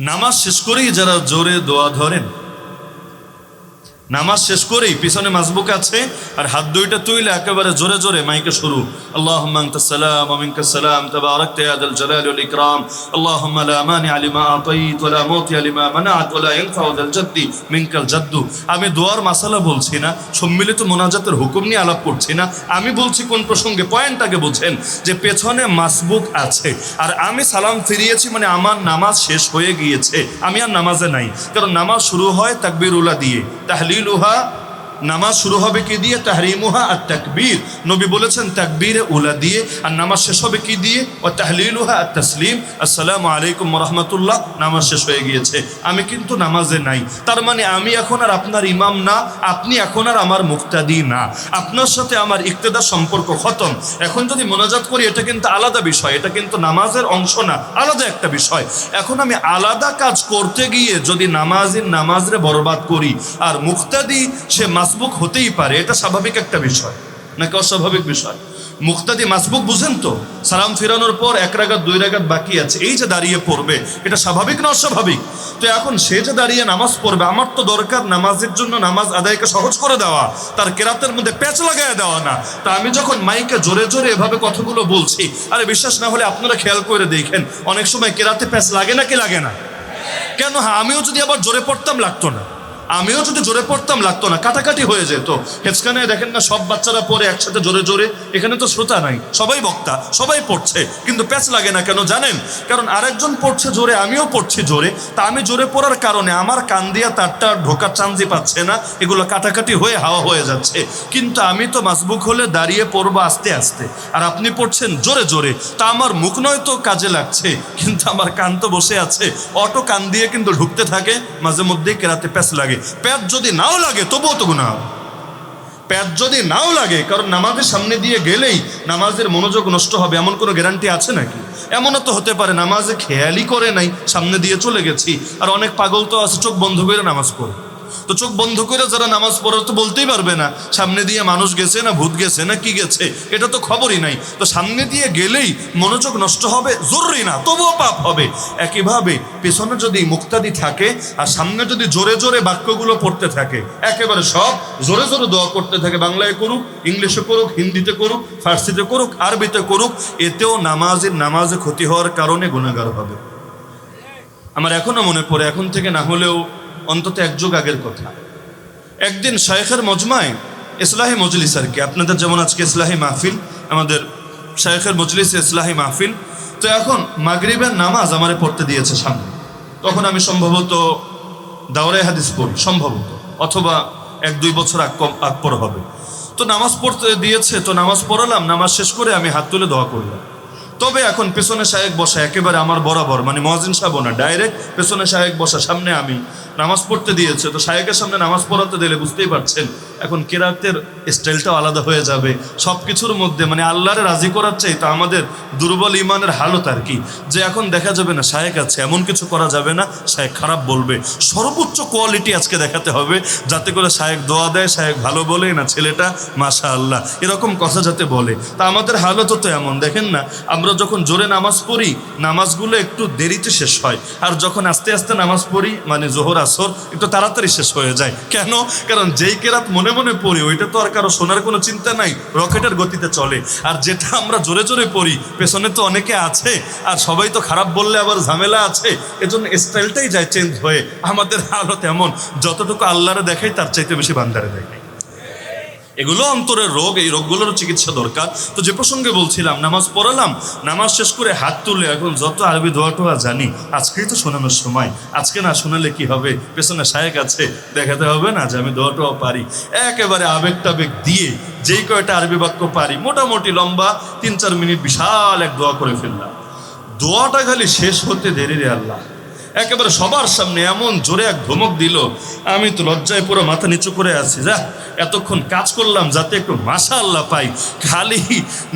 নামাজ শেষ করেই যারা জোরে দোয়া ধরেন নামাজ শেষ করেই পিছনে মাসবুক আছে আর হাত দুইটা তুইলে একেবারে জোরে জোরে মাইকে শুরু اللهم انت السلام ومنك السلام تباركت يا ذا الجلال والاكرام اللهم لا مانع لما اعطيت ولا موطي لما منعت ولا ينفع ذا الجد منك الجد আমি দোয়ার মাসালা বলছি না সম্মিলিত মোনাজাতের হুকুম নিয়ে আলাপ করছি না আমি বলছি কোন প্রসঙ্গে পয়েন্টটাকে বুঝেন যে পেছনে মাসবুক আছে আর আমি সালাম ফিরিয়েছি মানে আমার নামাজ শেষ হয়ে গিয়েছে আমি আর নামাজে নাই কারণ নামাজ শুরু হয় তাকবির উলা দিয়ে তাহলিলুহা নামাজ শুরু হবে কি দিয়ে? তাহরিমুহা আর তাকবীর। নবী বলেছেন, তাকবীর উলা দিয়ে, আর নামাজ শেষ হবে কি দিয়ে? ও তাহলিলুহা আর তসলিম। আসসালামু আলাইকুম রহমতুল্লাহ। নামাজ শেষ হয়ে গিয়েছে। আমি কিন্তু নামাজে নাই। তার মানে আমি এখন আর আপনার ইমাম না, আপনি এখন আর আমার মুক্তাদি না। আপনার সাথে আমার ইক্তেদা সম্পর্ক খতম। এখন যদি মোনাজাত করি, এটা কিন্তু আলাদা বিষয়। এটা কিন্তু নামাজের অংশ না, আলাদা একটা বিষয়। এখন আমি আলাদা কাজ করতে গিয়ে যদি নামাজের নামাজরে বরবাদ করি, আর মুক্তাদি সে মাসবুক হতেই পারে, এটা স্বাভাবিক একটা বিষয়, নাকি অস্বাভাবিক বিষয়? মুক্তাদি মাসবুক বুঝেন তো, সালাম ফিরানোর পর এক রাগাত, দুই রাগাত বাকি আছে, এই যে দাঁড়িয়ে পড়বে, এটা স্বাভাবিক না অস্বাভাবিক? তো এখন সে যে দাঁড়িয়ে নামাজ পড়বে, আমার তো দরকার নামাজের জন্য নামাজ আদায়কে সহজ করে দেওয়া, তার কেরাতের মধ্যে প্যাচ লাগায় দেওয়া না। তা আমি যখন মাইকে জোরে জোরে এভাবে কথাগুলো বলছি, আরে বিশ্বাস না হলে আপনারা খেয়াল করে দেখেন, অনেক সময় কেরাতে প্যাচ লাগে না কি লাগে না? কেন হ্যাঁ আমিও যদি আবার জোরে পড়তাম লাগতো না। আমিও যদি জোরে পড়তাম, লাগতো না। কাটাকাটি হয়ে যেত। হেফসখানে দেখেন না, সব বাচ্চারা পড়ে একসাথে জোরে জোরে। এখানে তো শ্রোতা নাই। সবাই বক্তা, সবাই পড়ছে। কিন্তু প্যাচ লাগে না কেন জানেন? কারণ আরেকজন পড়ছে জোরে, আমিও পড়ছি জোরে। তা আমি জোরে পড়ার কারণে আমার কান দিয়া তারটা ঢোকার চান্দি পাচ্ছে না। এগুলো কাটাকাটি হয়ে হাওয়া হয়ে যাচ্ছে। কিন্তু আমি তো মাসবুক হলে দাঁড়িয়ে পড়ব আস্তে আস্তে। আর আপনি পড়ছেন জোরে জোরে। তা আমার মুখ নয় তো কাজে লাগছে। কিন্তু আমার কান তো বসে আছে। অটো কান দিয়ে কিন্তু ঢুকতে থাকে। মাঝে মধ্যেই কেরাতে প্যাচ লাগে। প্যাচ যদি নাও লাগে, তবুও তো গুণা। প্যাচ যদি নাও লাগে, কারণ নামাজের সামনে দিয়ে গেলেই নামাজের মনোযোগ নষ্ট হবে, এমন কোনো গ্যারান্টি আছে নাকি? এমনও তো হতে পারে, নামাজে খেয়ালই করে নাই, সামনে দিয়ে চলে গেছি, আর অনেক পাগল তো আছে, চোখ বন্ধ করে নামাজ পড়ে। তো চোখ বন্ধ করে যারা নামাজ পড়ে তো বলতেই পারবে না, সামনে দিয়ে মানুষ গেছে না ভূত গেছে না কি গেছে, এটা তো খবরই নাই। তো সামনে দিয়ে গেলেই মনোযোগ নষ্ট হবে, জরুরি না, তবুও পাপ হবে। একইভাবে পেছনে যদি মুক্তাদি থাকে, আর সামনে যদি জোরে জোরে বাক্যগুলো পড়তে থাকে, একেবারে সব জোরে জোরে দোয়া করতে থাকে, বাংলায় করুক, ইংলিশে করুক, হিন্দিতে করুক, ফার্সিতে করুক, আরবিতে করুক, এতেও নামাজের নামাজে ক্ষতি হওয়ার কারণে গুণাগার হবে। আমার এখনও মনে পড়ে, এখন থেকে না হলেও অন্তত এক যুগ আগের কথা। একদিন শায়েখের মজমায় ইসলাহি মজলিস আর কি আপনাদের যেমন আজকে ইসলাহি মাহফিল, আমাদের শায়েখের মজলিস ইসলাহি মাহফিল, তো এখন মাগরিবের নামাজ আমারে পড়তে দিয়েছে সামনে। তখন আমি সম্ভবত দাওরাই হাদিস পড়ি, সম্ভবত, অথবা এক দুই বছর আগ আগ পর হবে। তো নামাজ পড়তে দিয়েছে, তো নামাজ পড়ালাম, নামাজ শেষ করে আমি হাত তুলে দোয়া করলাম। তবে এখন পেছনে শায়েক বসা একেবারে আমার বরাবর মানে মহাজিন সাহেব না ডাইরেক্ট পেছনে শায়েক বসা, সামনে আমি। নামাজ পড়তে দিয়েছে, তো শায়েকের সামনে নামাজ পড়াতে দিলে বুঝতেই পারছেন এখন কেরাতের স্টাইলটাও আলাদা হয়ে যাবে। সব কিছুর মধ্যে মানে আল্লাহরে রাজি করার চাই তা আমাদের দুর্বল ইমানের হালত আর কি। যে এখন দেখা যাবে না, শায়েক আছে, এমন কিছু করা যাবে না, শায়েক খারাপ বলবে। সর্বোচ্চ কোয়ালিটি আজকে দেখাতে হবে, যাতে করে শায়েক দোয়া দেয়, শায়েক ভালো বলে না ছেলেটা মাশা আল্লাহ এরকম কথা যাতে বলে। তা আমাদের হালত তো এমন, দেখেন না, আমরা যখন জোরে নামাজ পড়ি, নামাজগুলো একটু দেরিতে শেষ হয়। আর যখন আস্তে আস্তে নামাজ পড়ি মানে জোহর, আসর, একটু তাড়াতাড়ি শেষ হয়ে যায়। কেন? কারণ যেই কেরাত মনে মনে মনে পড়ি, ওইটা তো আর কারও শোনার কোনো চিন্তা নাই, রকেটের গতিতে চলে। আর যেটা আমরা জোরে জোরে পড়ি, পেছনে তো অনেকে আছে, আর সবাই তো খারাপ বললে আবার ঝামেলা আছে, এজন্য স্টাইলটাই যায় চেঞ্জ হয়ে। আমাদের হালত এমন যতটুকু আল্লাহরে দেখাই, তার চাইতে বেশি বান্দারে দেখাই। এগুলো অন্তরের রোগ, এই রোগগুলোর চিকিৎসা দরকার। তো যে প্রসঙ্গে বলছিলাম, নামাজ পড়ালাম, নামাজ শেষ করে হাত তুলে এখন যত আরবি দোয়া টোয়া জানি, আজকেই তো শোনানোর সময়। আজকে না শোনালে কি হবে? পেছনে শায়েক আছে, দেখাতে হবে না যে আমি দোয়া টোয়া পারি। একেবারে আবেগ টাবেগ দিয়ে যেই কয়টা আরবি বাক্য পারি, মোটামুটি লম্বা তিন চার মিনিট বিশাল এক দোয়া করে ফেললাম। দোয়াটা খালি শেষ হতে দেরি রে আল্লাহ। একেবারে সবার সামনে এমন জোরে এক ধমক দিল। আমি তো লজ্জায় পুরো মাথা নিচু করে আছি। যা, এতক্ষণ কাজ করলাম যাতে একটু মাসা আল্লাহ পাই। খালি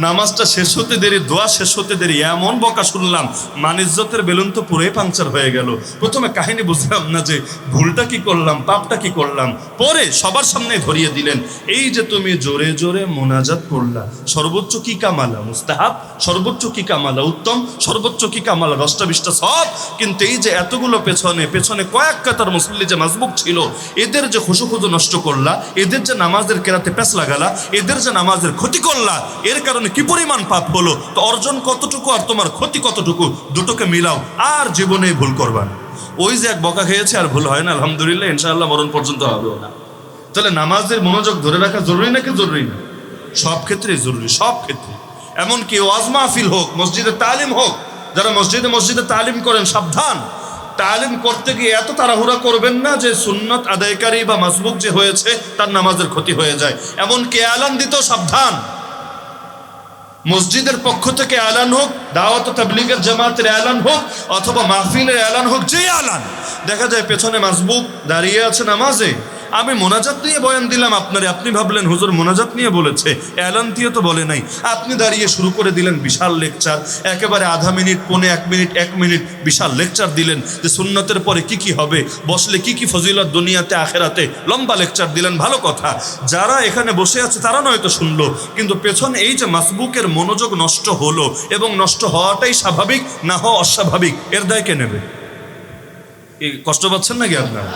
নামাজটা শেষ হতে দেরি, দোয়া শেষ হতে দেরি, এমন বকা শুনলাম। মানিজ্যতের বেলুন তো পুরোই পাংচার হয়ে গেল। প্রথমে কাহিনী বুঝলাম না যে ভুলটা কি করলাম, পাপটা কি করলাম। পরে সবার সামনে ধরিয়ে দিলেন, এই যে তুমি জোরে জোরে মোনাজাত করলা, সর্বোচ্চ কি কামালা, মুস্তাহাব? সর্বোচ্চ কি কামালা, উত্তম? সর্বোচ্চ কি কামালা, দশটা বিশটা সব? কিন্তু এই যে এতগুলো পেছনে পেছনে কয়েক কাতার মুসল্লি যে মাসবুক ছিল, এদের যে খুশুখুজু নষ্ট করলা, এদের যে নামাজের কেরাতে প্যাস লাগালা, এদের যে নামাজের ক্ষতি করলা, এর কারণে কি পরিমাণ পাপ হলো? তো অর্জন কতটুকু আর তোমার ক্ষতি কতটুকু? দুটোকে মিলাও, আর জীবনে ভুল করবা ওই যে এক বকা খেয়েছে আর ভুল হয় না, আলহামদুলিল্লাহ, ইনশাআল্লাহ মরণ পর্যন্ত হবেও না। তাহলে নামাজের মনোযোগ ধরে রাখা জরুরি নাকি জরুরি না? সব ক্ষেত্রে জরুরি, সব ক্ষেত্রে। এমনকি ওয়াজ মাহফিল হোক, মসজিদে তালিম হোক, যারা মসজিদে মসজিদে তালিম করেন, সাবধান। তালিম করতে গিয়ে এত তাড়াহুড়া করবেন না যে সুন্নত আদায়কারী বা মাসবুক যে হয়েছে, তার নামাজের ক্ষতি হয়ে যায়। এমন কে আলান দিত সাবধান। মসজিদের পক্ষ থেকে এলান হোক, দাওয়াত তাবলিগের জামাতের এলান হোক, অথবা মাহফিলের এলান হোক, যে এলান। দেখা যায় পেছনে মাসবুক দাঁড়িয়ে আছে নামাজে। আমি মোনাজাত নিয়ে বয়ান দিলাম আপনারে। আপনি ভাবলেন হুজুর মোনাজাত নিয়ে বলেছে। এলান দিয়ে তো বলে নাই। আপনি দাঁড়িয়ে শুরু করে দিলেন বিশাল লেকচার। একেবারে আধা মিনিট, পৌনে এক মিনিট এক মিনিট বিশাল লেকচার দিলেন যে সুন্নতের পরে কি কি হবে, বসলে কি কি ফজিলত দুনিয়াতে, আখেরাতে। লম্বা লেকচার দিলেন, ভালো কথা। যারা এখানে বসে আছে, তারা নয়তো শুনলো। কিন্তু পেছনে এই যে মাসবুকের মনোযোগ নষ্ট হলো এবং নষ্ট হওয়াটাই স্বাভাবিক, না হওয়া অস্বাভাবিক, এর দায় কে নেবে? কষ্ট পাচ্ছেন নাকি আপনারা?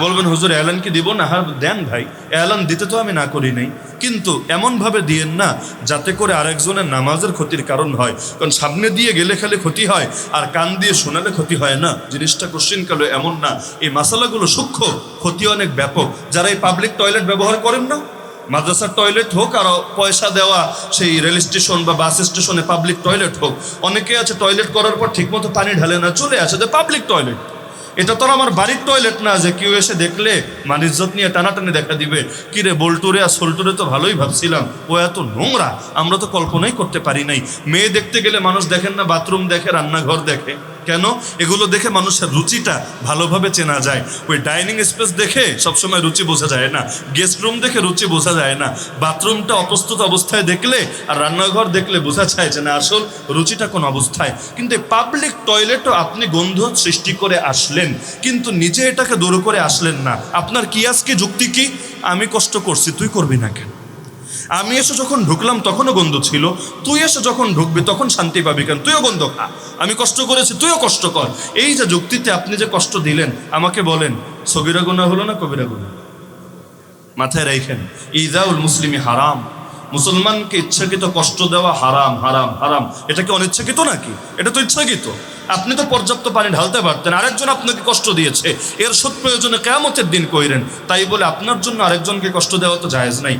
বলবেন, হুজুর, এলান কি দিব? না হ্যাঁ দেন ভাই, এলান দিতে তো আমি না করি নাই। কিন্তু এমনভাবে দিয়েন না, যাতে করে আরেকজনের নামাজের ক্ষতির কারণ হয়। কারণ সামনে দিয়ে গেলে খালি ক্ষতি হয়, আর কান দিয়ে শোনালে ক্ষতি হয় না। জিনিসটা কোশ্চিন কালো, এমন না। এই মশালাগুলো সূক্ষ্ম, ক্ষতি অনেক ব্যাপক। যারা এই পাবলিক টয়লেট ব্যবহার করেন না, মাদ্রাসার টয়লেট হোক, আর পয়সা দেওয়া সেই রেল স্টেশন বা বাস স্টেশনে পাবলিক টয়লেট হোক, অনেকে আছে টয়লেট করার পর ঠিকমতো পানি ঢালে না, চলে আসে যে পাবলিক টয়লেট এটা তো আমার বাড়ির টয়লেট না যে কেউ এসে দেখলে মান ইজ্জত নিয়ে টানাটানি দেখা দিবে। কিরে বোলটুরে আর সোলটুরে তো ভালোই ভাবছিলাম। ও এত নোংরা, আমরা তো কল্পনাই করতে পারি নাই। মেয়ে দেখতে গেলে মানুষ দেখেন না, বাথরুম দেখে, রান্নাঘর দেখে। কেন? এগুলো দেখে মানুষের রুচিটা ভালোভাবে চেনা যায়। ওই ডাইনিং স্পেস দেখে সবসময় রুচি বোঝা যায় না। গেস্ট রুম দেখে রুচি বোঝা যায় না। বাথরুমটা অপ্রস্তুত অবস্থায় দেখলে আর রান্নাঘর দেখলে বোঝা যায় যে না, আসল রুচিটা কোন অবস্থায়। কিন্তু পাবলিক টয়লেটও আপনি গন্ধ সৃষ্টি করে আসলেন। কিন্তু নিজে এটাকে দূর করে আসলেন না। আপনার কি আজকে যুক্তি কি? আমি কষ্ট করছি, তুই করবি না কেন? আমি এসে যখন ঢুকলাম, তখনও গন্ধ ছিল। তুই এসে যখন ঢুকবি, তখন শান্তি পাবি কেন? তুইও গন্ধ খা। আমি কষ্ট করেছি, তুইও কষ্ট কর। এই যে যুক্তিতে আপনি যে কষ্ট দিলেন, আমাকে বলেন সগিরা গুণা হলো না কবিরা গুণা মাথায় রাইখেন, ইজাউল মুসলিমি হারাম। মুসলমানকে ইচ্ছাকৃত কষ্ট দেওয়া হারাম হারাম হারাম। এটা কি অনিচ্ছাকৃত নাকি? এটা তো ইচ্ছাকৃত। আপনি তো পর্যাপ্ত পানি ঢালতে পারতেন, আরেকজন আপনাকে কষ্ট দিয়েছে। এর সৎ প্রয়োজনে কেমতের দিন কইরেন। তাই বলে আপনার জন্য আরেকজনকে কষ্ট দেওয়া তো জায়েজ নাই।